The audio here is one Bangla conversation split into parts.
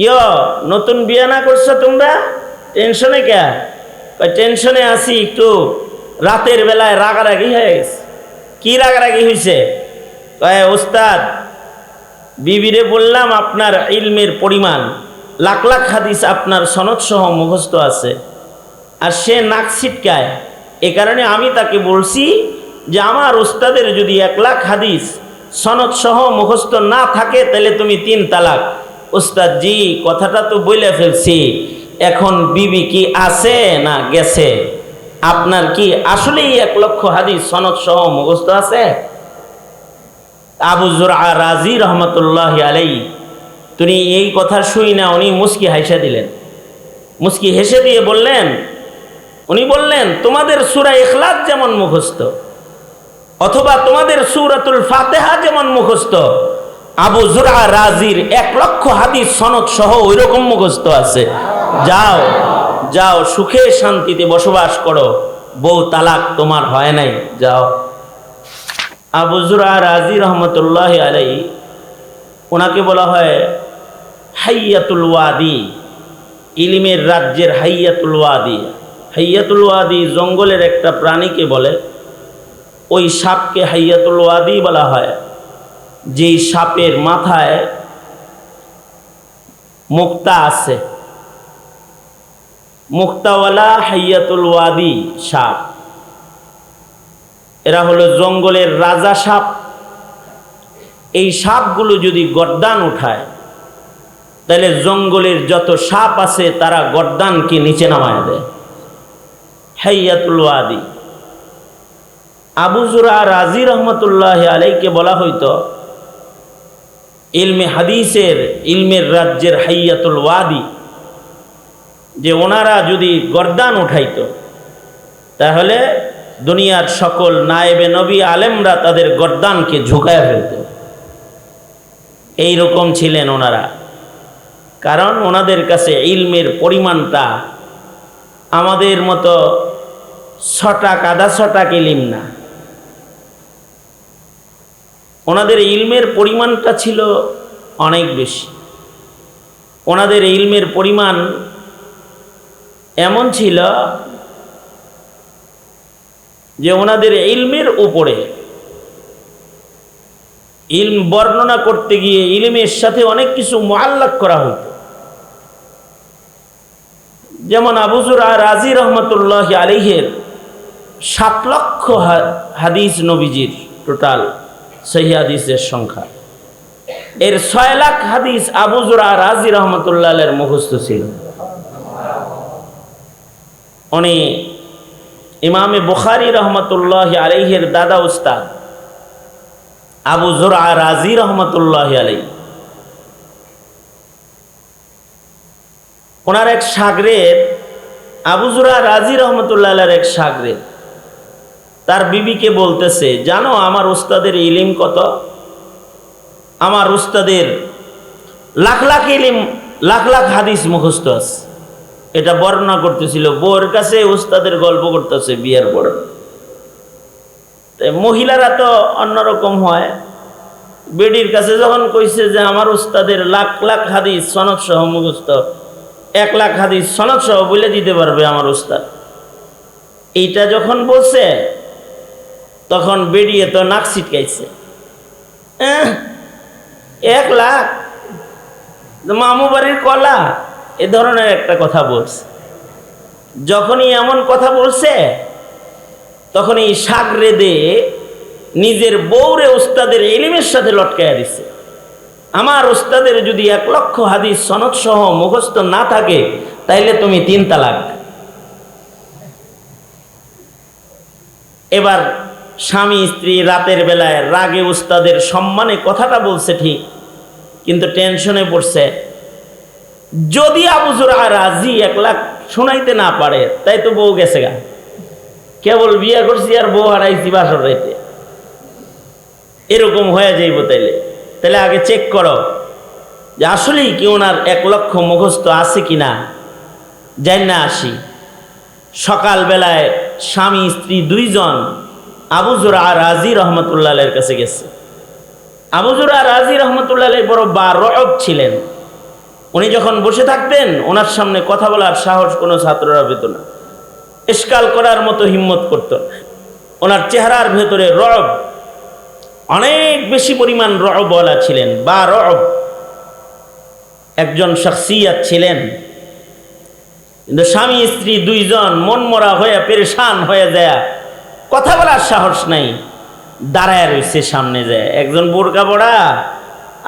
কিয় নতুন বিয়ে না করছ তোমরা? টেনশনে কে? টেনশনে আছি একটু। রাতের বেলায় রাগারাগি হয়ে গেছে। কি রাগারাগি হয়েছে কয়, ওস্তাদ, বিবিরে বললাম আপনার ইলমের পরিমাণ। লাখ লাখ হাদিস আপনার সনদ সহ মুখস্থ আছে। আর সে নাক ছিটকায়। এ কারণে আমি তাকে বলছি যে আমার ওস্তাদের যদি এক লাখ হাদিস সনদ সহ মুখস্থ না থাকে, তাহলে তুমি তিন তালাক। ওস্তাদ জি কথাটা তো বলে ফেলছি। এখন বিবি কি আছে না গেছে? আপনার কি আসলেই এক লক্ষ হাদিস সনদ সহ মুখস্থ আছে? আবু জোরা রাজি রহমতুল্লাহ আলাই তিনি এই কথা শুই না, উনি মুস্কি হাইসা দিলেন। মুস্কি হেসে দিয়ে বললেন, উনি বললেন, তোমাদের সুরা এখলাস যেমন মুখস্থ, অথবা তোমাদের সুরাতুল ফাতেহা যেমন মুখস্থ আবু জুরা রাজির এক লক্ষ হাদিস সনদ সহ ওই রকম মুখস্থ আছে। যাও যাও, সুখে শান্তিতে বসবাস করো। বউ তালাক তোমার হয় নাই, যাও। আবু জুরা রাজি রহমতুল্লাহ আলাই ওনাকে বলা হয় হাইয়াতুল ওয়াদি, ইলিমের রাজ্যের হাইয়াতুল ওয়াদি। হাইয়াতুল ওয়াদি জঙ্গলের একটা প্রাণীকে বলে, ওই সাপকে হাইয়াতুল ওয়াদি বলা হয়। যেই সাপের মাথায় মুক্তা আছে, মুক্তাওয়ালা হাইয়াতুল ওয়াদি সাপ। এরা হলো জঙ্গলের রাজা সাপ। এই সাপগুলো যদি গর্দান উঠায়, তাহলে জঙ্গলের যত সাপ আছে তারা গর্দানকে নিচে নামায় দেয়। হাইয়াতুল ওয়াদি। আবু জুরা রাজি রহমতুল্লাহ আলাইকে বলা হইতো ইলমে হাদিসের ইলমের রাজ্যের হাইয়াতুল ওয়াদি। যে ওনারা যদি গর্দান উঠাইতো, তাহলে দুনিয়ার সকল নায়েবে নবী আলেমরা তাদের গর্দানকে ঝুঁকায় ফেলত। এই রকম ছিলেন ওনারা। কারণ ওনাদের কাছে ইলমের পরিমাণটা আমাদের মতো ছটাক আধা ছটাক ইলিম না। ওনাদের ইলমের পরিমাণটা ছিল অনেক বেশি। ওনাদের ইলমের পরিমাণ এমন ছিল যে ওনাদের ইলমের উপরে ইলম বর্ণনা করতে গিয়ে ইলমের সাথে অনেক কিছু মোয়াল্লাক করা হতো। যেমন আবুজুর রাজি রহমতুল্লাহ আলিহের সাত লক্ষ হাদিস নবীজির টোটাল। সহি হাদিসের সংখ্যা। এর ছয় লাখ হাদিস আবুজুরা রাজি রহমতুল্লাহ মুখস্থ ছিল। উনি ইমামে বুখারি রহমতুল্লাহ আলাইহের দাদা উস্তাদ। আবু জোরা রাজি রহমতুল্লাহ আলাই ওনার এক সাগরের, আবু জোরা রাজি রহমতুল্লাহ এক সাগরের। তার বিবিকে বলতেছে, জানো আমার উস্তাদের ইলিম কত? আমার উস্তাদের লাখ লাখ ইলিম, লাখ লাখ হাদিস মুখস্থ আছে। এটা বর্ণনা করতেছিল বোর কাছে উস্তাদের গল্প করতেছে বিয়ের পর। মহিলারা তো অন্যরকম হয়। বেডির কাছে যখন কইছে যে আমার উস্তাদের লাখ লাখ হাদিস সনদ সহ মুখস্থ, এক লাখ হাদিস সনদ সহ বলে দিতে পারবে আমার উস্তাদ। এইটা যখন বলছে তখন বেরিয়ে তো নাক ছিটকাইছে। এক লাখ। মামু বাড়ির কলা, এ ধরনের একটা কথা বলছে। যখনই এমন কথা বলছে তখন এই সাগরে দে নিজের বউরে উস্তাদের এলিমের সাথে লটকাইয়া দিছে। আমার উস্তাদের যদি এক লক্ষ হাদিস সনদ সহ মুখস্থ না থাকে, তাইলে তুমি তিন তালাক। এবার স্বামী, স্ত্রী রাতের বেলায় রাগে উস্তাদের সম্মানে কথাটা বলছে ঠিক, কিন্তু টেনশনে পড়ছে। যদি আবুজুর রাজি এক লাখ শোনাইতে না পারে, তাই তো বউ গেছে গা। কেবল বিয়ে করছি আর বউ হারাইছি বাসর রাইতে। এরকম হয়ে যাইব তাইলে। তাহলে আগে চেক করো যে আসলেই কি ওনার এক লক্ষ মুখস্থ আছে কি না যাই না আসি সকালবেলায় স্বামী, স্ত্রী দুইজন আবুজুরা রাজি রহমতুল্লাহের কাছে গেছে। আবু আবুজুরা রাজি রহমতুল্লাহ বড় বা রব ছিলেন। উনি যখন বসে থাকতেন, ওনার সামনে কথা বলার সাহস কোনো ছাত্ররা পেত না। ইস্কাল করার মতো হিম্মত করত। ওনার চেহারার ভেতরে রব, অনেক বেশি পরিমাণ রবওয়ালা ছিলেন বা রব। একজন শখসিয়াত ছিলেন। কিন্তু স্বামী, স্ত্রী দুইজন মনমরা হয়ে, পেরেশান হয়ে যায়। কথা বলার সাহস নাই। দাঁড়ায় রয়েছে সামনে যায় একজন বোরকা পড়া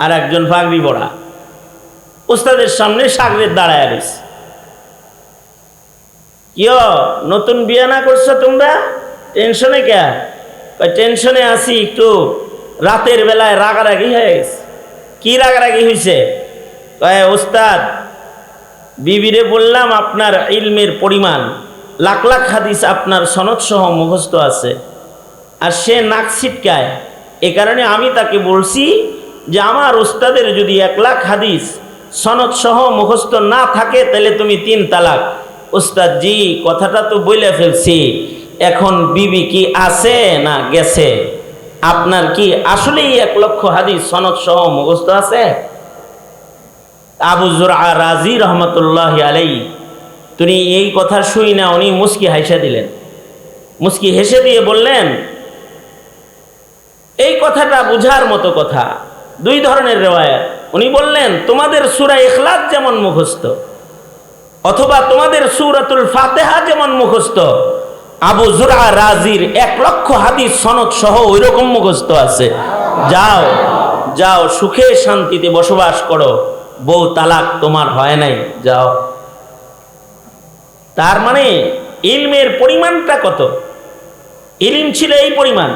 আর একজন পাগড়ি পড়া উস্তাদের সামনে সাগরের দাঁড়ায় রয়েছে কিয়, নতুন বিয়ে না করছ তোমরা? টেনশনে কে? টেনশনে আছি, একটু রাতের বেলায় রাগারাগি হয়ে গেছে। কি রাগারাগি হয়েছে কয় ওস্তাদ বিবিরে বললাম আপনার ইলমের পরিমাণ। লাখ লাখ হাদিস আপনার সনদ সহ মুখস্থ আছে। আর সে নাক ছিটকায়। এ কারণে আমি তাকে বলছি যে, আমার ওস্তাদের যদি এক লাখ হাদিস সনদ সহ মুখস্থ না থাকে, তাহলে তুমি তিন তালাক। ওস্তাদ জি কথাটা তো বলে ফেলছি। এখন বিবি কি আছে না গেছে? আপনার কি আসলেই এক লক্ষ হাদিস সনদ সহ মুখস্থ আছে? আবু জুরা রাজি রহমতুল্লাহ আলাই তিনি এই কথা শুই না, উনি মুস্কি হাইসা দিলেন। মুস্কি হেসে দিয়ে বললেন, এই কথাটা বুঝার মতো কথা, দুই ধরনের রেওয়ায়াত। উনি বললেন, তোমাদের সুরা ইখলাস যেমন মুখস্থ, অথবা তোমাদের সুরাতুল ফাতেহা যেমন মুখস্থ, আবু জুরা রাজির এক লক্ষ হাদিস সনদ সহ ওই রকম মুখস্থ আছে। যাও যাও, সুখে শান্তিতে বসবাস করো, বউ তালাক তোমার হয় নাই, যাও। তার মানে ইলমের পরিমাণটা কত? ইলিম ছিল এই পরিমাণ।